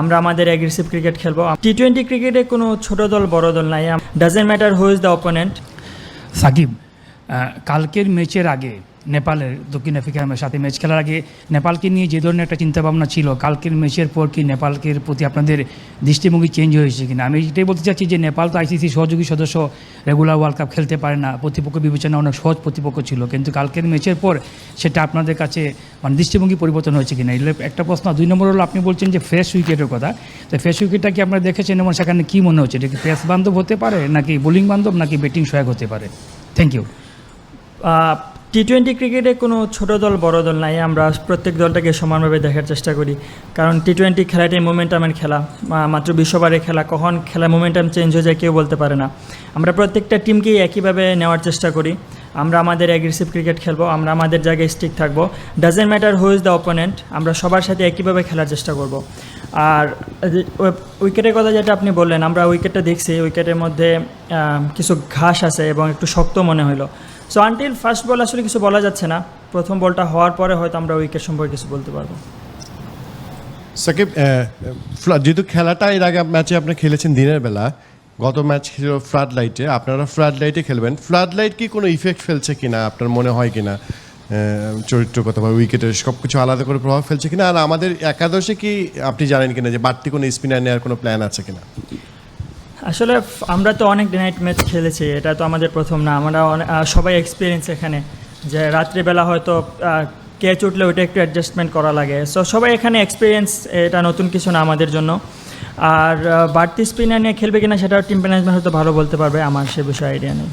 আমরা আমাদের aggressive cricket খেলব। টি টোয়েন্টি ক্রিকেটে কোনো ছোট দল, বড় দল নাই। Doesn't matter who is the opponent Shakib কালকের ম্যাচের আগে নেপালের দক্ষিণ আফ্রিকার সাথে ম্যাচ খেলার আগে নেপালকে নিয়ে যে ধরনের একটা চিন্তাভাবনা ছিল, কালকের ম্যাচের পর কি নেপালকের প্রতি আপনাদের দৃষ্টিভঙ্গি চেঞ্জ হয়েছে কিনা? আমি এটাই বলতে চাচ্ছি যে নেপাল তো আইসিসি সহযোগী সদস্য রেগুলার ওয়ার্ল্ড কাপ খেলতে পারে না। প্রতিপক্ষ বিবেচনা অনেক সহজ প্রতিপক্ষ ছিল, কিন্তু কালকের ম্যাচের পর সেটা আপনাদের কাছে মানে দৃষ্টিভঙ্গি পরিবর্তন হয়েছে কিনা? এগুলো একটা প্রশ্ন, দুই নম্বর হলো আপনি বলছেন যে ফ্রেশ উইকেটের কথা। তো ফ্রেশ উইকেটটা কি আপনারা দেখেছেন এবং সেখানে কী মনে হচ্ছে? এটা কি পেস বান্ধব হতে পারে নাকি বোলিং বান্ধব নাকি ব্যাটিং সহায়ক হতে পারে? থ্যাংক ইউ টি টোয়েন্টি ক্রিকেটে কোনো ছোট দল, বড় দল নাই। আমরা প্রত্যেক দলটাকে সমানভাবে দেখার চেষ্টা করি। কারণ টি টোয়েন্টি খেলাটাই মোমেন্টামের খেলা। মাত্র বিশ্ববারের খেলা। কখন খেলা মোমেন্টাম চেঞ্জ হয়ে যায় কেউ বলতে পারে না। আমরা প্রত্যেকটা টিমকেই একইভাবে নেওয়ার চেষ্টা করি। আমরা আমাদের অ্যাগ্রেসিভ ক্রিকেট খেলব। আমরা আমাদের জায়গায় স্টিক থাকব। Doesn't matter who is the opponent আমরা সবার সাথে একইভাবে খেলার চেষ্টা করব। আর উইকেটের কথা যেটা আপনি বললেন, আমরা উইকেটটা দেখছি। উইকেটের মধ্যে কিছু ঘাস আছে এবং একটু শক্ত মনে হলো। সো আনটিল ফার্স্ট বল আসলে কিছু বলা যাচ্ছে না, প্রথম বলটা হওয়ার পরে হয়তো আমরা উইকেট সম্পর্কে কিছু বলতে পারব। সাকিব যেহেতু খেলাটা এর আগে ম্যাচে আপনি খেলেছেন দিনের বেলা, গত ম্যাচ ছিল ফ্লাড লাইটে আপনারা ফ্লাড লাইটে খেলবেন। ফ্লাড লাইট কি কোনো ইফেক্ট ফেলছে কিনা, আপনার মনে হয় কিনা? চরিত্রগত বা উইকেটের সব কিছু আলাদা করে প্রভাব ফেলছে কিনা? আর আমাদের একাদশে কি আপনি জানেন কিনা যে বাড়তি কোনো স্পিনার নেওয়ার কোনো প্ল্যান আছে কিনা? আসলে আমরা তো অনেক নাইট ম্যাচ খেলেছি এটা তো আমাদের প্রথম না। আমরা সবাই এক্সপিরিয়েন্স এখানে যে রাত্রিবেলা হয়তো ক্যাচ উঠলে ওইটা একটু অ্যাডজাস্টমেন্ট করা লাগে। সো সবাই এখানে এক্সপিরিয়েন্স এটা নতুন কিছু না আমাদের জন্য। আর বাড়তি স্পিনার নিয়ে খেলবে কিনা সেটা টিম ম্যানেজমেন্ট হয়তো ভালো বলতে পারবে আমার সে বিষয়ে আইডিয়া নেই।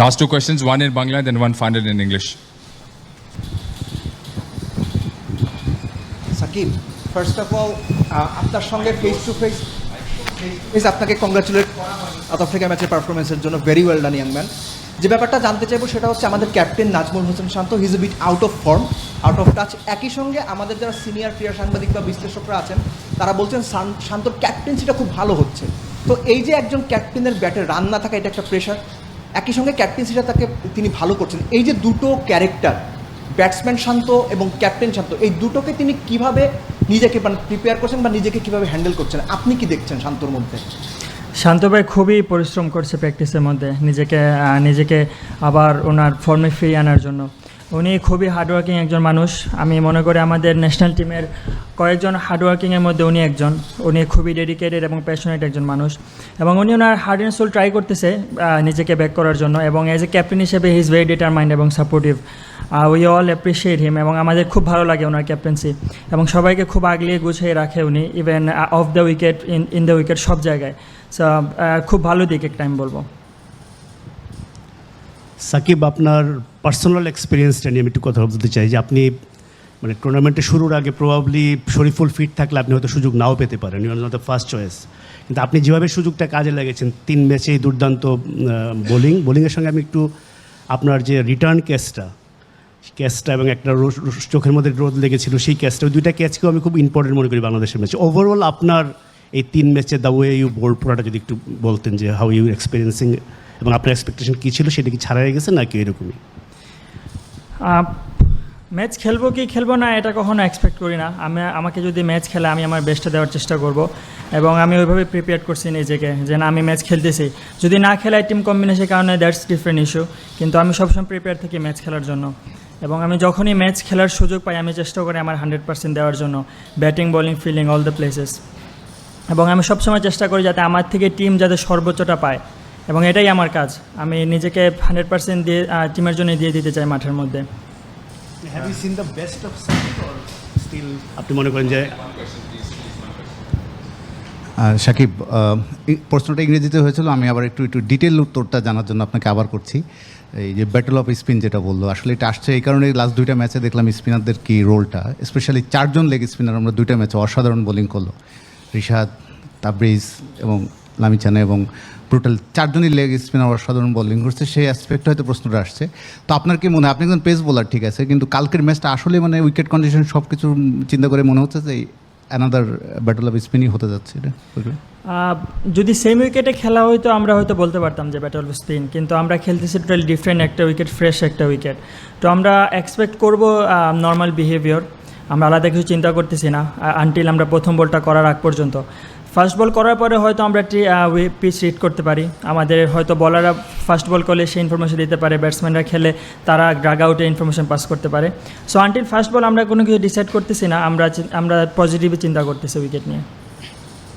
Last two questions, one in Bangla then one final in English. Shakib first of all আপনার সঙ্গে ফেস টু ফেস ফেস আপনাকে কংগ্রাচুলেট সাউথ আফ্রিকা ম্যাচের পারফরমেন্সের জন্য very well done young man যে ব্যাপারটা জানতে চাইব সেটা হচ্ছে আমাদের captain Najmul Hossain Shanto he's been out of form out of touch একই সঙ্গে আমাদের যারা সিনিয়র ক্রীড়া সাংবাদিক বা বিশ্লেষকরা আছেন, তারা বলছেন শান- শান্তর ক্যাপ্টেন্সিটা খুব ভালো হচ্ছে। তো এই যে একজন ক্যাপ্টেনের ব্যাটে রান না থাকা, এটা একটা প্রেশার একই সঙ্গে ক্যাপ্টেন্সিটা তাকে, তিনি ভালো করছেন। এই যে দুটো ক্যারেক্টার ব্যাটসম্যান শান্ত এবং ক্যাপ্টেন শান্ত, এই দুটোকে তিনি কীভাবে নিজেকে মানে প্রিপেয়ার করছেন বা নিজেকে কীভাবে হ্যান্ডেল করছেন? আপনি কি দেখছেন শান্তর মধ্যে? শান্ত ভাই খুবই পরিশ্রম করছে প্র্যাকটিসের মধ্যে। নিজেকে নিজেকে আবার ওনার ফর্মে ফিরিয়ে আনার জন্য। উনি খুবই হার্ডওয়ার্কিং একজন মানুষ। আমি মনে করি আমাদের ন্যাশনাল টিমের কয়েকজন হার্ডওয়ার্কিংয়ের মধ্যে উনি একজন। উনি খুবই ডেডিকেটেড এবং প্যাশনেট একজন মানুষ। এবং উনি ওনার হার্ড অ্যান্ড সোল ট্রাই করতেছে নিজেকে ব্যাক করার জন্য। এবং অ্যাজ এ ক্যাপ্টেন হিসেবে হি ইজ ভেরি ডিটারমাইন্ড এবং supportive we all appreciate him এবং আমাদের খুব ভালো লাগে ওনার ক্যাপ্টেন্সি এবং সবাইকে খুব আগলিয়ে গুছিয়ে রাখে উনি even off the wicket in in the wicket সব জায়গায়। সো খুব ভালো দিক একটা আমি বলব। সাকিব, আপনার পার্সোনাল এক্সপিরিয়েন্সটা নিয়ে আমি একটু কথা বলতে চাই যে আপনি মানে টুর্নামেন্টে শুরুর আগে প্রবাবলি শরীফুল ফিট থাকলে আপনি হয়তো সুযোগ নাও পেতে পারেন। You are not the first choice কিন্তু আপনি যেভাবে সুযোগটা কাজে লাগিয়েছেন, তিন ম্যাচেই দুর্দান্ত বোলিং বোলিংয়ের সঙ্গে আমি একটু আপনার যে রিটার্ন ক্যাচটা ক্যাচটা এবং একটা চোখের মধ্যে রোদ লেগেছিল, সেই ক্যাচটা দুইটা ক্যাচকেও আমি খুব ইম্পর্টেন্ট মনে করি বাংলাদেশের ম্যাচে ওভারঅল আপনার এই তিন ম্যাচে দ্য ওয়ে ইউ বোল্ড পুরাটা যদি একটু বলতেন যে হাউ ইউ এক্সপিরিয়েন্সিং এবং আপনার এক্সপেকটেশন কী ছিল, সেটা কি ছাড়াই গেছে নাকি এরকমই? ম্যাচ খেলব কি খেলব না এটা কখনো এক্সপেক্ট করি না। আমি, আমাকে যদি ম্যাচ খেলে আমি আমার বেস্টটা দেওয়ার চেষ্টা করব এবং আমি ওইভাবে প্রিপেয়ার করছি নিজেকে যে না, আমি ম্যাচ খেলতেছি। যদি না খেলাই টিম কম্বিনেশনের কারণে দ্যাটস ডিফারেন্ট ইস্যু কিন্তু আমি সবসময় প্রিপেয়ার থাকি ম্যাচ খেলার জন্য। এবং আমি যখনই ম্যাচ খেলার সুযোগ পাই, আমি চেষ্টা করি আমার হান্ড্রেড পার্সেন্ট দেওয়ার জন্য। Batting bowling fielding all the places এবং আমি সবসময় চেষ্টা করি যাতে আমার থেকে টিম যাতে সর্বোচ্চটা পায়। এবং এটাই আমার কাজ। আমি নিজেকে হান্ড্রেড পার্সেন্ট দিয়ে টিমের জন্য দিয়ে দিতে চাই মাঠের মধ্যে। আপনি মনে করেন যে সাকিব এই প্রশ্নটা ইংরেজিতে হয়েছিল আমি আবার একটু একটু ডিটেল উত্তরটা জানার জন্য আপনাকে আবার করছি। এই যে ব্যাটল অফ স্পিন যেটা বলল আসলে এটা আসছে এই কারণে লাস্ট দুইটা ম্যাচে দেখলাম স্পিনারদের কি রোলটা স্পেশালি চারজন লেগ স্পিনার আমরা দুইটা ম্যাচে অসাধারণ বোলিং করল। রিশাদ তাবরিজ এবং লামিচানা এবং ব্রুটাল চারজনই লেগ স্পিনার অসাধারণ বোলিং করছে, সেই অ্যাসপেক্টে হয়তো প্রশ্নটা আসছে। তো আপনার কি মনে হয়, আপনি একজন পেস বোলার ঠিক আছে, কিন্তু কালকের ম্যাচটা আসলে মানে উইকেট কন্ডিশন সব কিছু চিন্তা করে মনে হচ্ছে যে অ্যানাদার ব্যাটল অফ স্পিনই হতে যাচ্ছে, এটা যদি সেম উইকেটে খেলা হয়তো আমরা হয়তো বলতে পারতাম যে ব্যাটল স্পিন কিন্তু আমরা খেলতেছি টোটালি ডিফারেন্ট একটা উইকেট ফ্রেশ একটা উইকেট তো আমরা এক্সপেক্ট করব নর্মাল বিহেভিয়ার আমরা আলাদা কিছু চিন্তা করতেছি না আনটিল আমরা প্রথম বলটা করার আগ পর্যন্ত। ফার্স্ট বল করার পরে হয়তো আমরা একটি পিচ রিড করতে পারি। আমাদের হয়তো বলাররা ফার্স্ট বল করলে সেই ইনফরমেশন দিতে পারে ব্যাটসম্যানরা খেলে তারা ড্রাগ আউটে ইনফরমেশন পাস করতে পারে। সো আনটিল ফার্স্ট বল আমরা কোনো কিছু ডিসাইড করতেছি না, আমরা আমরা পজিটিভই চিন্তা করতেছি উইকেট নিয়ে।